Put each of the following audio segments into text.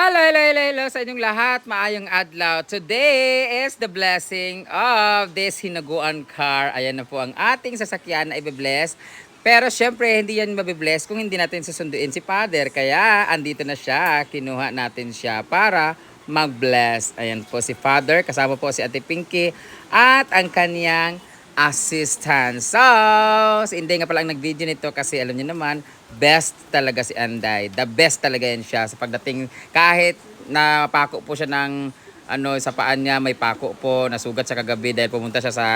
Hello, hello, hello, hello sa inyong lahat. Maayong adlaw. Today is the blessing of this hinaguan car. Ayan na po ang ating sasakyan na ibe-bless. Pero syempre, hindi yan mabibless kung hindi natin susunduin si Father. Kaya, andito na siya. Kinuha natin siya para mag-bless. Ayan po si Father. Kasama po si Ate Pinky at ang kanyang assistant. So, si Inday nga pala ang nag-video nito kasi alam niyo naman, best talaga si Anday. The best talaga yan siya sa pagdating kahit napako po siya ng ano sa paan niya may pako po nasugat sa kagabi dahil pumunta siya sa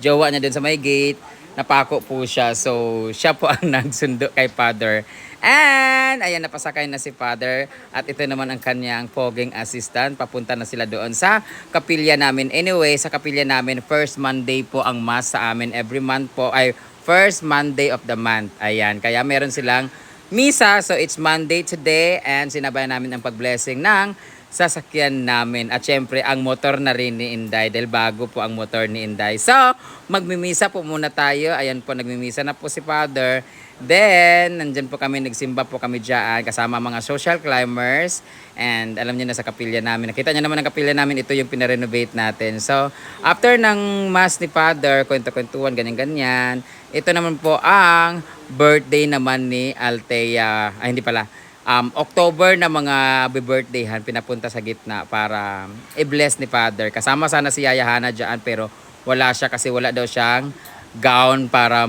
jowa niya din sa may gate napako po siya so siya po ang nagsundo kay father and ayan napasakay na si father at ito naman ang kanyang poging assistant papunta na sila doon sa kapilya namin anyway sa kapilya namin first Monday po ang mass sa amin every month po ay first Monday of the month ayan kaya meron silang misa. So it's Monday today and sinabayan namin ang pag-blessing ng sasakyan namin. At syempre, ang motor na rin ni Inday dahil bago po ang motor ni Inday. So, magmimisa po muna tayo. Ayan po, nagmimisa na po si Father. Then, nandyan po kami, nagsimba po kami dyan kasama mga social climbers. And alam niyo na sa kapilya namin. Nakita niyo naman ang kapilya namin, ito yung pinarenovate natin. So, after ng mass ni Father, kwento-kwentuhan, ganyan-ganyan. Ito naman po ang birthday naman ni Althea. Ay, hindi pala. Um, October na mga birthdayhan pinapunta sa gitna para i-bless ni Father. Kasama sana si Yaya Hana dyan pero wala siya kasi wala daw siyang gown para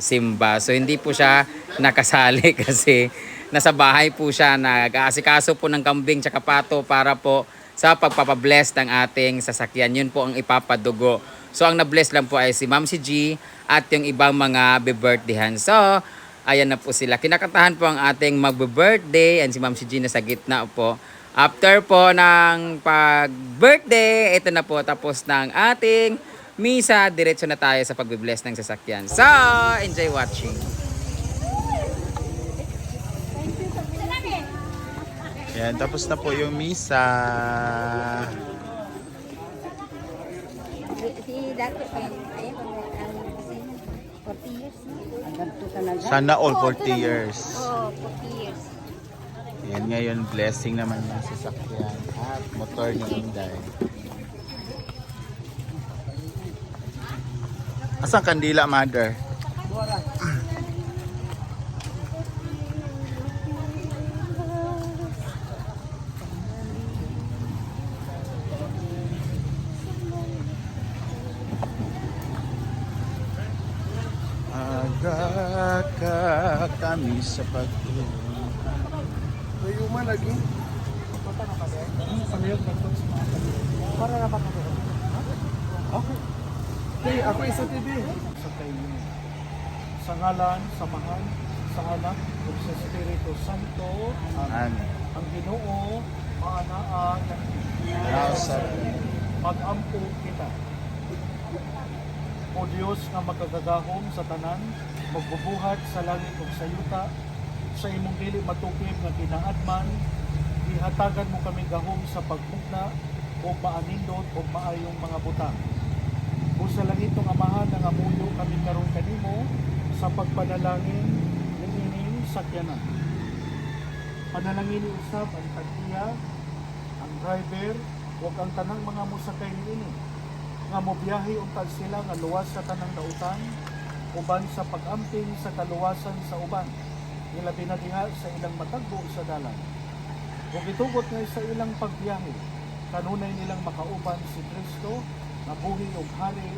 magsimba. So hindi po siya nakasali kasi nasa bahay po siya nag-aasikaso po ng kambing tsaka pato para po sa pagpapabless ng ating sasakyan. Yun po ang ipapadugo. So ang na-bless lang po ay si Ma'am si G at yung ibang mga be-birthdayhan. So ayan na po sila. Kinakantahan po ang ating magbe-birthday and si Ma'am si G na sa gitna po. After po ng pag-birthday, ito na po tapos ng ating misa. Diretso na tayo sa pagbe-bless ng sasakyan. So, enjoy watching. Yan, tapos na po yung misa. Si dati pa yun, ayun, ang kasi 40 years. Hanggang to talaga. Sana all 40 years. Oo, 40 years. Yan ngayon, blessing naman ng sasakyan at motor ni Inday. Asang kandila, mother? Aga ka kami sa pagtulungan. Kayo man lagi. Para na ba ka Okay. Okay, ako isa TV. Sa kayo. Sa ngalan, samahan, sa anak, ug sa Espiritu Santo, Amen. ang Ginoo, maanaan, Now, sa mag-ampo kita. O Diyos nga magkagagahom sa tanan, magbubuhat sa langit ug sa yuta, sa imong dili matukib nga kinaadman, ihatagan mo kami gahom sa pagmugna o maanindot o maayong mga butang. O sa langitong amahan nga amuyo kami karon kanimo sa pagpanalangin ng ining sakyanan. Panalangin usab ang tagtiya, ang driver, ug ang tanang mga musakay niini nga mobiyahe untag sila nga luwas sa tanang dautan uban sa pag-amping sa kaluwasan sa uban nilabi na diha sa ilang matagbo sa dalan ug itugot nga sa ilang pagbiyahe kanunay nilang makauban si Kristo na buhi ug hari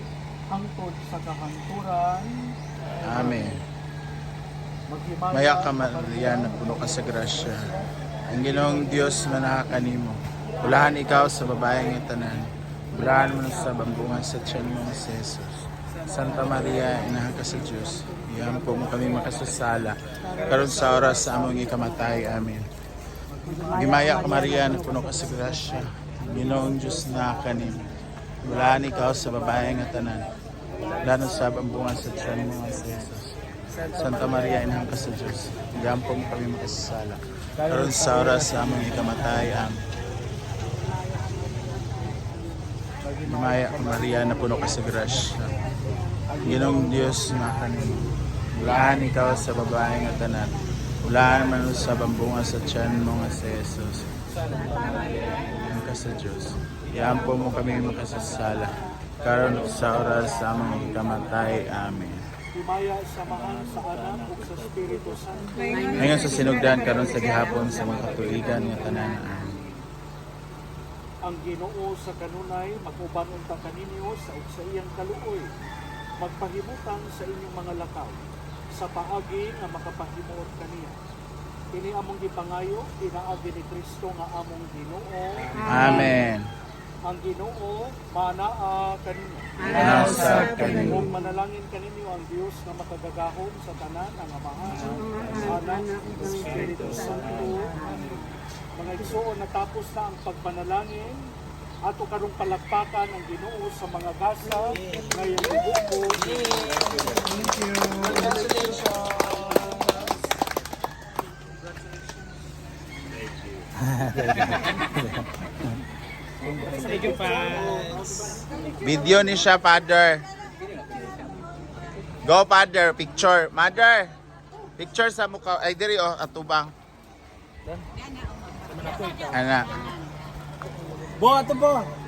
hangtod sa kahangturan Amen. Maghimaya Maya ka Maria na puno ka sa grasya. Ang Ginoong Diyos manaka kanimo. Ulahan ikaw sa babaeng itanan. Ulahan mo sa bambungan sa tiyan mo si Jesus. Santa Maria, inahan ka sa Diyos. Iyan po mo kami makasasala. Karon sa oras sa among ikamatay. Amen. Gimaya ka Maria na puno ka sa grasya. Ginoong Diyos na kanimo. Ulahan ikaw sa babaeng itanan. Ulahan sa bambungan sa tiyan mo Jesus. Santa Maria, inahan ka sa Diyos. Iyan po mo kami makasasala. Karon sa oras sa among ikamatay. Amen. Maya Maria na puno ka sa grasya. Ginong Diyos na kanimo. Ulahan ikaw sa babaeng at tanan. Ulahan man sa bambunga sa tiyan mo nga si Jesus. Ang ka sa Diyos. Iampo mo kami makasasala. Karon ug sa oras sa aming kamatay. Amen. Himaya sa Mahal sa Anak ug sa Espiritu Santo. Ngayon sa sinugdan karon sa gihapon sa mga katuigan nga tanan. Ang Ginoo sa kanunay maguban unta kaninyo sa iyang kaluoy magpahimutang sa inyong mga lakaw sa paagi nga makapahimuot kaniya kini among gipangayo pinaagi ni Kristo nga among Ginoo Amen. ang Ginoo manaa kaninyo Nasa kaninyo. ug manalangin kaninyo ang Dios nga makagagahom sa tanan ang Amahan Anak Espiritu Santo. Mga igsoon natapos na ang pagpanalangin ato karong palakpakan ang Ginoo sa mga gasa ngayong buko Video ni siya, Father. Go, Father. Picture. Mother. Picture sa mukha. Ay, diri, oh, atubang. Ana. Bo ato po